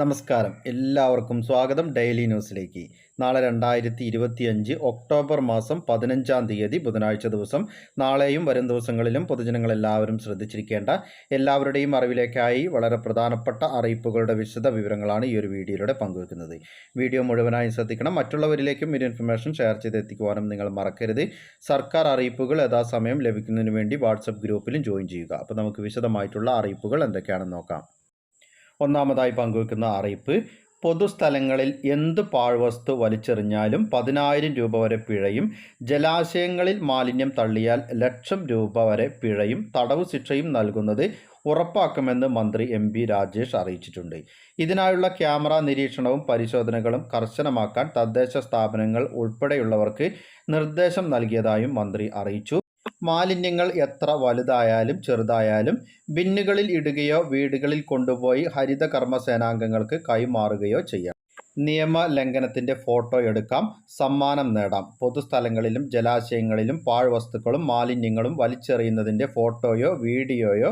നമസ്കാരം. എല്ലാവർക്കും സ്വാഗതം ഡെയിലി ന്യൂസിലേക്ക്. നാളെ രണ്ടായിരത്തി ഇരുപത്തി അഞ്ച് ഒക്ടോബർ മാസം പതിനഞ്ചാം തീയതി ബുധനാഴ്ച ദിവസം. നാളെയും വരും ദിവസങ്ങളിലും പൊതുജനങ്ങളെല്ലാവരും ശ്രദ്ധിച്ചിരിക്കേണ്ട എല്ലാവരുടെയും അറിവിലേക്കായി വളരെ പ്രധാനപ്പെട്ട അറിയിപ്പുകളുടെ വിശദ വിവരങ്ങളാണ് ഈ ഒരു വീഡിയോയിലൂടെ പങ്കുവെക്കുന്നത്. വീഡിയോ മുഴുവനായും ശ്രദ്ധിക്കണം. മറ്റുള്ളവരിലേക്കും ഈ ഇൻഫർമേഷൻ ഷെയർ ചെയ്തെത്തിക്കുവാനും നിങ്ങൾ മറക്കരുത്. സർക്കാർ അറിയിപ്പുകൾ യഥാസമയം ലഭിക്കുന്നതിന് വേണ്ടി വാട്സപ്പ് ഗ്രൂപ്പിലും ജോയിൻ ചെയ്യുക. അപ്പോൾ നമുക്ക് വിശദമായിട്ടുള്ള അറിയിപ്പുകൾ എന്തൊക്കെയാണെന്ന് നോക്കാം. ഒന്നാമതായി പങ്കുവെക്കുന്ന അറിയിപ്പ് പൊതുസ്ഥലങ്ങളിൽ എന്ത് പാഴ്വസ്തു വലിച്ചെറിഞ്ഞാലും പതിനായിരം രൂപ വരെ പിഴയും ജലാശയങ്ങളിൽ മാലിന്യം തള്ളിയാൽ ലക്ഷം രൂപ വരെ പിഴയും തടവ് ശിക്ഷയും നൽകുന്നത് ഉറപ്പാക്കുമെന്ന് മന്ത്രി എം പി രാജേഷ് അറിയിച്ചിട്ടുണ്ട്. ഇതിനായുള്ള ക്യാമറ നിരീക്ഷണവും പരിശോധനകളും കർശനമാക്കാൻ തദ്ദേശ സ്ഥാപനങ്ങൾ ഉൾപ്പെടെയുള്ളവർക്ക് നിർദ്ദേശം നൽകിയതായും മന്ത്രി അറിയിച്ചു. മാലിന്യങ്ങൾ എത്ര വലുതായാലും ചെറുതായാലും ബിന്നുകളിൽ ഇടുകയോ വീടുകളിൽ കൊണ്ടുപോയി ഹരിത കർമ്മസേനാംഗങ്ങൾക്ക് കൈമാറുകയോ ചെയ്യാം. നിയമ ലംഘനത്തിന്റെ ഫോട്ടോ എടുക്കാം സമ്മാനം നേടാം. പൊതുസ്ഥലങ്ങളിലും ജലാശയങ്ങളിലും പാഴ്വസ്തുക്കളും മാലിന്യങ്ങളും വലിച്ചെറിയുന്നതിന്റെ ഫോട്ടോയോ വീഡിയോയോ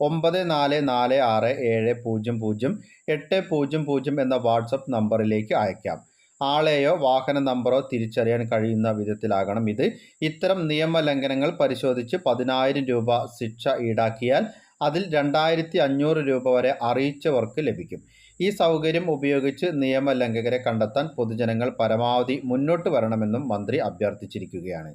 ഒമ്പത് നാല് നാല് ആറ് ഏഴ് പൂജ്യം പൂജ്യം എട്ട് പൂജ്യം പൂജ്യം എന്ന വാട്സപ്പ് നമ്പറിലേക്ക് അയക്കാം. ആളെയോ വാഹന നമ്പറോ തിരിച്ചറിയാൻ കഴിയുന്ന വിധത്തിലാകണം. ഇത് ഇത്തരം നിയമലംഘനങ്ങൾ പരിശോധിച്ച് പതിനായിരം രൂപ ശിക്ഷ ഈടാക്കിയാൽ അതിൽ രണ്ടായിരത്തി അഞ്ഞൂറ് രൂപ വരെ അറിയിച്ചവർക്ക് ലഭിക്കും. ഈ സൗകര്യം ഉപയോഗിച്ച് നിയമലംഘകരെ കണ്ടെത്താൻ പൊതുജനങ്ങൾ പരമാവധി മുന്നോട്ട് വരണമെന്നും മന്ത്രി അഭ്യർത്ഥിച്ചിരിക്കുകയാണ്.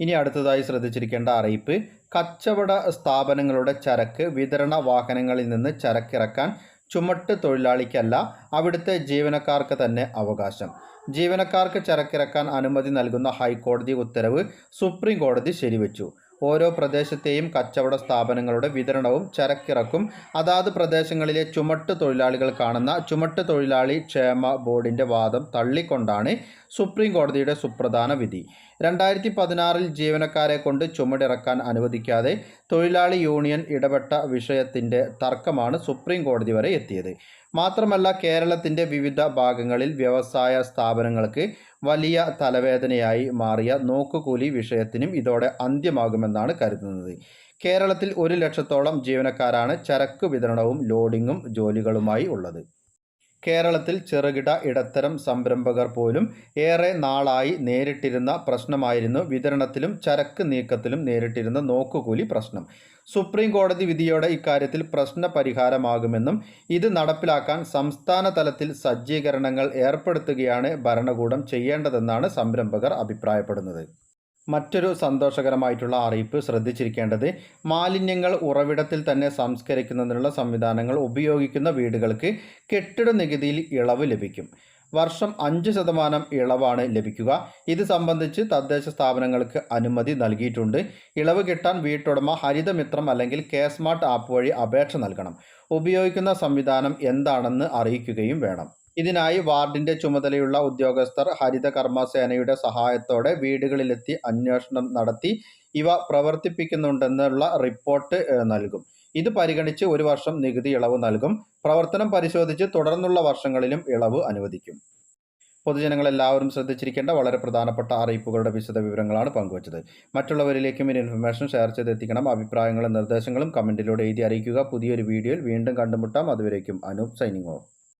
ഇനി അടുത്തതായി ശ്രദ്ധിച്ചിരിക്കേണ്ട അറിയിപ്പ് കച്ചവട സ്ഥാപനങ്ങളുടെ ചരക്ക് വിതരണ വാഹനങ്ങളിൽ നിന്ന് ചരക്കിറക്കാൻ ചുമട്ട് തൊഴിലാളിക്കല്ല അവിടുത്തെ ജീവനക്കാർക്ക് തന്നെ അവകാശം. ജീവനക്കാർക്ക് ചരക്കിറക്കാൻ അനുമതി നൽകുന്ന ഹൈക്കോടതി ഉത്തരവ് സുപ്രീം കോടതി ശരിവച്ചു. ഓരോ പ്രദേശത്തെയും കച്ചവട സ്ഥാപനങ്ങളുടെ വിതരണവും ചരക്കിറക്കും. അതാത് പ്രദേശങ്ങളിലെ ചുമട്ട് തൊഴിലാളികൾ കാണുന്ന ചുമട്ട് തൊഴിലാളി ക്ഷേമ ബോർഡിന്റെ വാദം തള്ളിക്കൊണ്ടാണ് സുപ്രീം കോടതിയുടെ സുപ്രധാന വിധി. രണ്ടായിരത്തി പതിനാറിൽ ജീവനക്കാരെ കൊണ്ട് ചുമടിറക്കാൻ അനുവദിക്കാതെ തൊഴിലാളി യൂണിയൻ ഇടപെട്ട വിഷയത്തിന്റെ തർക്കമാണ് സുപ്രീം കോടതി വരെ എത്തിയത്. മാത്രമല്ല കേരളത്തിന്റെ വിവിധ ഭാഗങ്ങളിൽ വ്യവസായ സ്ഥാപനങ്ങൾക്ക് വലിയ തലവേദനയായി മാറിയ നോക്കുകൂലി വിഷയത്തിനും ഇതോടെ അന്ത്യമാകുമെന്നാണ് കരുതുന്നത്. കേരളത്തിൽ ഒരു ലക്ഷത്തോളം ജീവനക്കാരാണ് ചരക്ക് വിതരണവും ലോഡിങ്ങും ജോലികളുമായി ഉള്ളത്. കേരളത്തിൽ ചെറുകിട ഇടത്തരം സംരംഭകർ പോലും ഏറെ നാളായി നേരിട്ടിരുന്ന പ്രശ്നമായിരുന്നു വിതരണത്തിലും ചരക്ക് നീക്കത്തിലും നേരിട്ടിരുന്ന നോക്കുകൂലി പ്രശ്നം. സുപ്രീം കോടതി വിധിയോടെ ഇക്കാര്യത്തിൽ പ്രശ്ന പരിഹാരമാകുമെന്നും ഇത് നടപ്പിലാക്കാൻ സംസ്ഥാന തലത്തിൽ സജ്ജീകരണങ്ങൾ ഏർപ്പെടുത്തുകയാണ് ഭരണകൂടം ചെയ്യേണ്ടതെന്നാണ് സംരംഭകർ അഭിപ്രായപ്പെടുന്നത്. മറ്റൊരു സന്തോഷകരമായിട്ടുള്ള അറിയിപ്പ് ശ്രദ്ധിച്ചിരിക്കേണ്ടത് മാലിന്യങ്ങൾ ഉറവിടത്തിൽ തന്നെ സംസ്കരിക്കുന്നതിനുള്ള സംവിധാനങ്ങൾ ഉപയോഗിക്കുന്ന വീടുകൾക്ക് കെട്ടിട നികുതിയിൽ ഇളവ് ലഭിക്കും. വർഷം അഞ്ച് ശതമാനം ഇളവാണ് ലഭിക്കുക. ഇത് സംബന്ധിച്ച് തദ്ദേശ സ്ഥാപനങ്ങൾക്ക് അനുമതി നൽകിയിട്ടുണ്ട്. ഇളവ് കിട്ടാൻ വീട്ടുടമ ഹരിതമിത്രം അല്ലെങ്കിൽ കെ സ്മാർട്ട് ആപ്പ് വഴി അപേക്ഷ നൽകണം. ഉപയോഗിക്കുന്ന സംവിധാനം എന്താണെന്ന് അറിയിക്കുകയും വേണം. ഇതിനായി വാർഡിന്റെ ചുമതലയുള്ള ഉദ്യോഗസ്ഥർ ഹരിത കർമ്മസേനയുടെ സഹായത്തോടെ വീടുകളിലെത്തി അന്വേഷണം നടത്തി ഇവ പ്രവർത്തിപ്പിക്കുന്നുണ്ടെന്നുള്ള റിപ്പോർട്ട് നൽകും. ഇത് പരിഗണിച്ച് ഒരു വർഷം നികുതി ഇളവ് നൽകും. പ്രവർത്തനം പരിശോധിച്ച് തുടർന്നുള്ള വർഷങ്ങളിലും ഇളവ് അനുവദിക്കും. പൊതുജനങ്ങൾ എല്ലാവരും ശ്രദ്ധിച്ചിരിക്കേണ്ട വളരെ പ്രധാനപ്പെട്ട അറിയിപ്പുകളുടെ വിശദ വിവരങ്ങളാണ് പങ്കുവച്ചത്. മറ്റുള്ളവരിലേക്കും ഈ ഇൻഫർമേഷൻ ഷെയർ ചെയ്തെത്തിക്കണം. അഭിപ്രായങ്ങളും നിർദ്ദേശങ്ങളും കമന്റിലൂടെ എഴുതി അറിയിക്കുക. പുതിയൊരു വീഡിയോയിൽ വീണ്ടും കണ്ടുമുട്ടാം. അതുവരേക്കും അനൂപ് സൈനിങ് ഓഫ്.